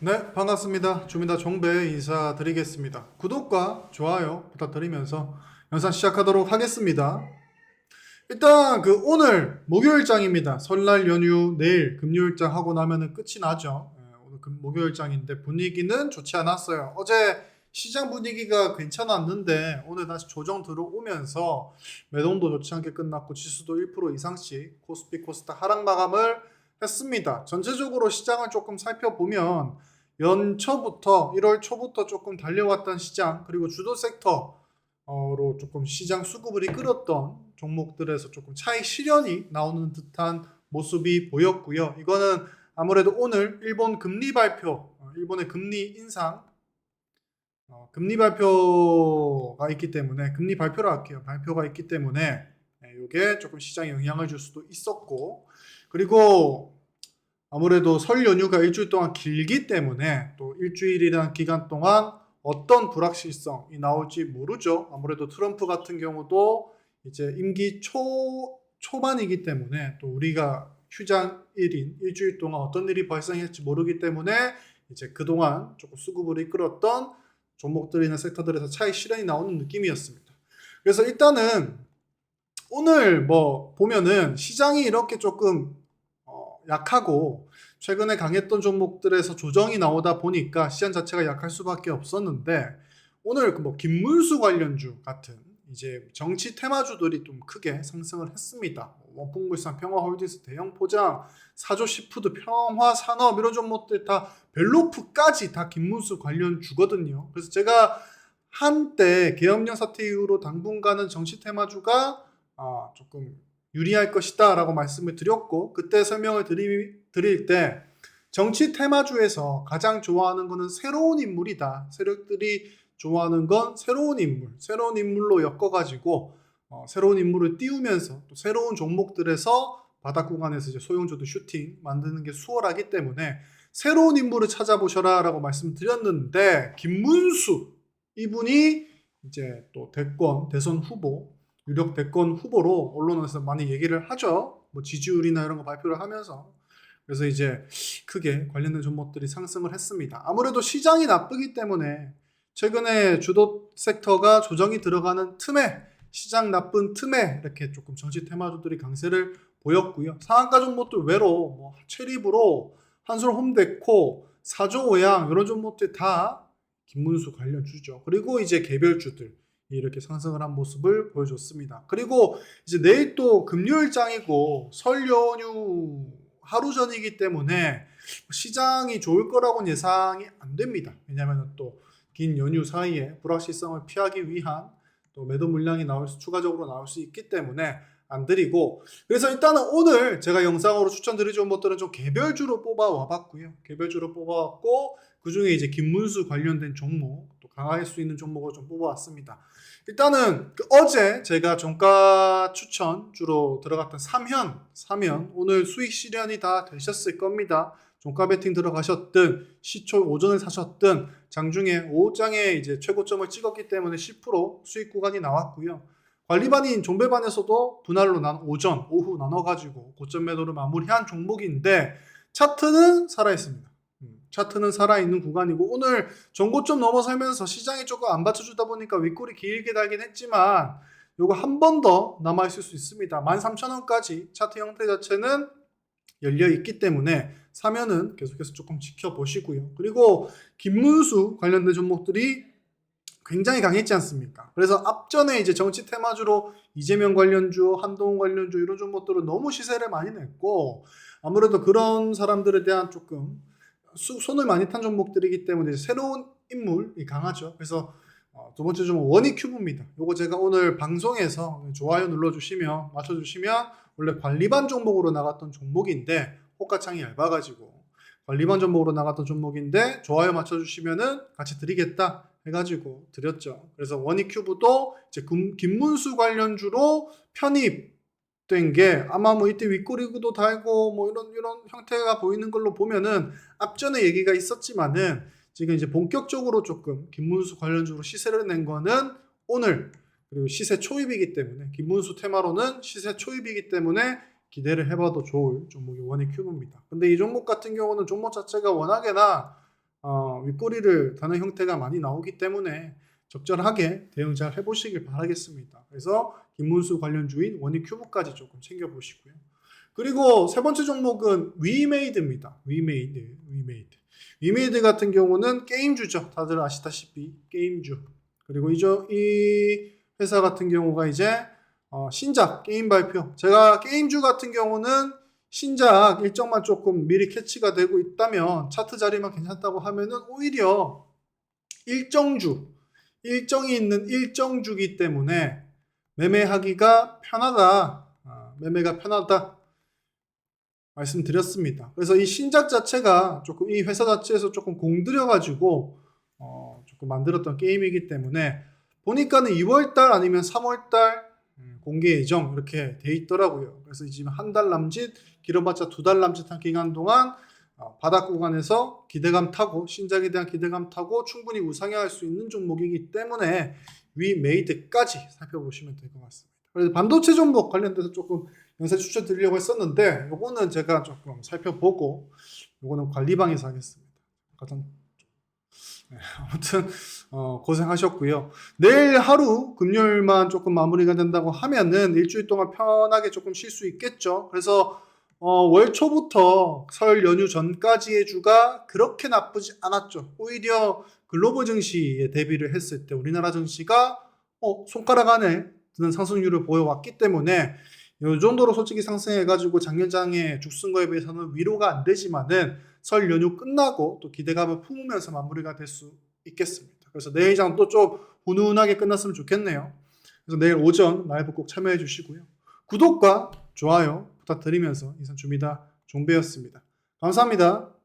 네, 반갑습니다. 주민다 종배 인사드리겠습니다. 구독과 좋아요 부탁드리면서 영상 시작하도록 하겠습니다. 일단 그 오늘 목요일장입니다. 설날 연휴 내일 금요일장 하고 나면은 끝이 나죠. 예, 오늘 금- 목요일장인데 분위기는 좋지 않았어요. 어제 시장 분위기가 괜찮았는데 오늘 다시 조정 들어오면서 매동도 좋지 않게 끝났고 지수도 1% 이상씩 코스피 코스닥 하락 마감을 했습니다. 전체적으로 시장을 조금 살펴보면 연초부터 1월 초부터 조금 달려왔던 시장 그리고 주도 섹터로 조금 시장 수급을 이끌었던 종목들에서 조금 차익 실현이 나오는 듯한 모습이 보였고요. 이거는 아무래도 오늘 일본 금리 발표, 어, 일본의 금리 인상, 어, 금리 발표가 있기 때문에 금리 발표를 할게요. 발표가 있기 때문에 이게 조금 시장에 영향을 줄 수도 있었고 그리고 아무래도 설 연휴가 일주일 동안 길기 때문에 또 일주일이라는 기간 동안 어떤 불확실성이 나올지 모르죠. 아무래도 트럼프 같은 경우도 이제 임기 초 초반이기 때문에 또 우리가 휴장일인 일주일 동안 어떤 일이 발생할지 모르기 때문에 이제 그동안 조금 수급을 이끌었던 종목들이나 섹터들에서 차익 실현이 나오는 느낌이었습니다. 그래서 일단은 오늘 뭐 보면은 시장이 이렇게 조금 어, 약하고 최근에 강했던 종목들에서 조정이 나오다 보니까 시장 자체가 약할 수밖에 없었는데 오늘 그뭐 김문수 관련주 같은 이제 정치 테마주들이 좀 크게 상승을 했습니다. 원풍물산, 평화홀딩스, 대형포장, 사조시푸드, 평화산업 이런 종목들 다 벨로프까지 다 김문수 관련 주거든요. 그래서 제가 한때 계엄령 사태 이후로 당분간은 정치 테마주가 아, 조금 유리할 것이다라고 말씀을 드렸고 그때 설명을 드리, 드릴 때 정치 테마주에서 가장 좋아하는 것은 새로운 인물이다. 세력들이 좋아하는 건 새로운 인물, 새로운 인물로 엮어가지고 어, 새로운 인물을 띄우면서 또 새로운 종목들에서 바닥 구간에서 이제 소형주도 슈팅 만드는 게 수월하기 때문에 새로운 인물을 찾아보셔라라고 말씀드렸는데 김문수 이분이 이제 또 대권 대선 후보 유력 대권 후보로 언론에서 많이 얘기를 하죠. 뭐 지지율이나 이런 거 발표를 하면서 그래서 이제 크게 관련된 종목들이 상승을 했습니다. 아무래도 시장이 나쁘기 때문에 최근에 주도 섹터가 조정이 들어가는 틈에 시장 나쁜 틈에 이렇게 조금 정치 테마주들이 강세를 보였고요. 상한가 종목들 외로 뭐 체리브로, 한솔 홈데코, 사조오양 이런 종목들 다 김문수 관련 주죠. 그리고 이제 개별주들 이렇게 상승을 한 모습을 보여줬습니다. 그리고 이제 내일 또 금요일장이고 설 연휴 하루 전이기 때문에 시장이 좋을 거라고는 예상이 안 됩니다. 왜냐하면 또 긴 연휴 사이에 불확실성을 피하기 위한 또 매도 물량이 나올 수 추가적으로 나올 수 있기 때문에 안 드리고 그래서 일단은 오늘 제가 영상으로 추천드릴 종목들은 좀 개별주로 뽑아 와봤고요. 개별주로 뽑아왔고 그 중에 이제 김문수 관련된 종목 또 강화할 수 있는 종목을 좀 뽑아왔습니다. 일단은 그 어제 제가 종가 추천 주로 들어갔던 삼현, 삼현 오늘 수익 실현이 다 되셨을 겁니다. 종가 베팅 들어가셨든 시초 오전에 사셨든 장중에 오후장에 이제 최고점을 찍었기 때문에 10% 수익 구간이 나왔고요. 관리반인 종배반에서도 분할로 난 오전, 오후 나눠가지고 고점 매도를 마무리한 종목인데 차트는 살아있습니다. 음, 차트는 살아있는 구간이고 오늘 전고점 넘어서면서 시장이 조금 안 받쳐주다 보니까 윗골이 길게 달긴 했지만 요거 한 번 더 남아있을 수 있습니다. 13,000원까지 차트 형태 자체는 열려 있기 때문에 사면은 계속해서 조금 지켜보시고요. 그리고 김문수 관련된 종목들이 굉장히 강했지 않습니까? 그래서 앞전에 이제 정치 테마주로 이재명 관련주, 한동훈 관련주 이런 종목들은 너무 시세를 많이 냈고 아무래도 그런 사람들에 대한 조금 수- 손을 많이 탄 종목들이기 때문에 새로운 인물이 강하죠. 그래서 어, 두 번째 종목 원익 큐브입니다. 요거 제가 오늘 방송에서 좋아요 눌러주시면 맞춰주시면 원래 관리반 종목으로 나갔던 종목인데 호가창이 얇아가지고 관리반 종목으로 나갔던 종목인데 좋아요 맞춰주시면은 같이 드리겠다 해가지고 드렸죠. 그래서 원익큐브도 이제 금- 김문수 관련주로 편입된 게 아마 뭐 이때 윗꼬리도 달고 뭐 이런 이런 형태가 보이는 걸로 보면은 앞전에 얘기가 있었지만은 지금 이제 본격적으로 조금 김문수 관련주로 시세를 낸 거는 오늘 그리고 시세 초입이기 때문에 김문수 테마로는 시세 초입이기 때문에 기대를 해봐도 좋을 종목이 원익 큐브입니다. 근데 이 종목 같은 경우는 종목 자체가 워낙에나 어, 윗꼬리를 다는 형태가 많이 나오기 때문에 적절하게 대응 잘 해보시길 바라겠습니다. 그래서 김문수 관련 주인 원익 큐브까지 조금 챙겨보시고요. 그리고 세 번째 종목은 위메이드입니다. 위메이드, 위메이드. 위메이드 같은 경우는 게임주죠. 다들 아시다시피 게임주. 그리고 이저 이 회사 같은 경우가 이제 어, 신작 게임 발표. 제가 게임주 같은 경우는 신작 일정만 조금 미리 캐치가 되고 있다면 차트 자리만 괜찮다고 하면은 오히려 일정주, 일정이 있는 일정주기 때문에 매매하기가 편하다. 아, 매매가 편하다. 말씀드렸습니다. 그래서 이 신작 자체가 조금 이 회사 자체에서 조금 공들여가지고 어, 조금 만들었던 게임이기 때문에 보니까는 2월달 아니면 3월달 음, 공개 예정 이렇게 돼 있더라고요. 그래서 지금 한 달 남짓, 길어봤자 두 달 남짓한 기간 동안 어, 바닥 구간에서 기대감 타고 신작에 대한 기대감 타고 충분히 우상향할 수 있는 종목이기 때문에 위 메이드까지 살펴보시면 될 것 같습니다. 그래서 반도체 종목 관련돼서 조금 영상 추천드리려고 했었는데 요거는 제가 조금 살펴보고 요거는 관리방에서 하겠습니다. 가장 네, 아무튼 어, 고생하셨고요. 내일 하루 금요일만 조금 마무리가 된다고 하면은 일주일 동안 편하게 조금 쉴 수 있겠죠. 그래서 어, 월 초부터 설 연휴 전까지의 주가 그렇게 나쁘지 않았죠. 오히려 글로벌 증시에 대비를 했을 때 우리나라 증시가 어, 손가락 안에 드는 상승률을 보여왔기 때문에 이 정도로 솔직히 상승해가지고 작년장에 죽순 거에 비해서는 위로가 안 되지만은 설 연휴 끝나고 또 기대감을 품으면서 마무리가 될 수 있겠습니다. 그래서 내일 장도 좀 훈훈하게 끝났으면 좋겠네요. 그래서 내일 오전 라이브 꼭 참여해 주시고요. 구독과 좋아요 부탁드리면서 이상 주미다 종배였습니다. 감사합니다.